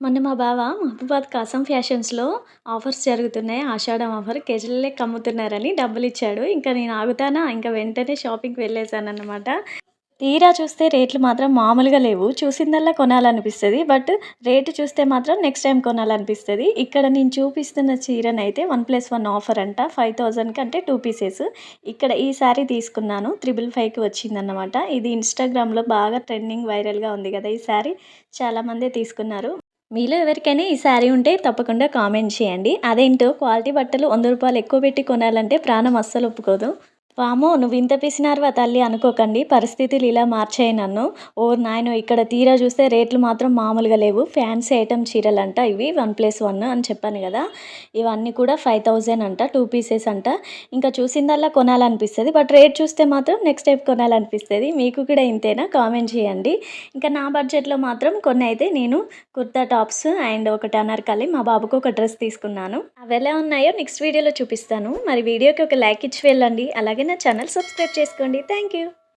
మొన్న మా బావ మహబూబాద్ కాసం ఫ్యాషన్స్‌లో ఆఫర్స్ జరుగుతున్నాయి. ఆషాఢం ఆఫర్ కేజీలే కమ్ముతున్నారని అమ్ముతున్నారని డబ్బులిచ్చాడు. ఇంకా నేను ఆగుతానా? ఇంకా వెంటనే షాపింగ్‌కి వెళ్ళేసాననమాట. తీరా చూస్తే రేట్లు మాత్రం మామూలుగా లేవు. చూసిందల్లా కొనాలనిపిస్తుంది బట్ రేటు చూస్తే మాత్రం నెక్స్ట్ టైం కొనాలనిపిస్తుంది ఇక్కడ నేను చూపిస్తున్న చీరనైతే 1+1 ఆఫర్ అంట. 5000కి అంటే టూ పీసెస్. ఇక్కడ ఈ శారీ తీసుకున్నాను. 555కి వచ్చిందన్నమాట. ఇది ఇన్‌స్టాగ్రామ్‌లో బాగా ట్రెండింగ్ వైరల్‌గా ఉంది కదా ఈ శారీ చాలామందే తీసుకున్నారు. మీలో ఎవరికైనా ఈ శారీ ఉంటే తప్పకుండా కామెంట్ చేయండి. అదేంటో క్వాలిటీ బట్టలు వంద రూపాయలు ఎక్కువ పెట్టి కొనాలంటే ప్రాణం అస్సలు ఒప్పుకోదు. వామో నువ్వు ఇంత పిసినారివా తల్లి అనుకోకండి. పరిస్థితులు ఇలా మార్చాయి నన్ను. ఓ నాయనో! ఇక్కడ తీరా చూస్తే రేట్లు మాత్రం మామూలుగా లేవు. ఫ్యాన్సీ ఐటమ్ చీరలు అంట ఇవి 1+1 అని చెప్పాను కదా ఇవన్నీ కూడా 5000 అంట. టూ పీసెస్ అంట. ఇంకా చూసిందల్లా కొనాలనిపిస్తుంది బట్ రేట్ చూస్తే మాత్రం నెక్స్ట్ టైం కొనాలనిపిస్తుంది మీకు కూడా ఇంతేనా? కామెంట్ చేయండి. ఇంకా నా బడ్జెట్‌లో మాత్రం కొన్ని అయితే నేను కుర్తా టాప్స్ అండ్ ఒకటి అనార్కలి మా బాబుకు ఒక డ్రెస్ తీసుకున్నాను. అవి ఎలా ఉన్నాయో నెక్స్ట్ వీడియోలో చూపిస్తాను. మరి వీడియోకి ఒక లైక్ ఇచ్చి వెళ్ళండి. అలాగే నా ఛానల్ సబ్స్క్రైబ్ చేసుకోండి. Thank you.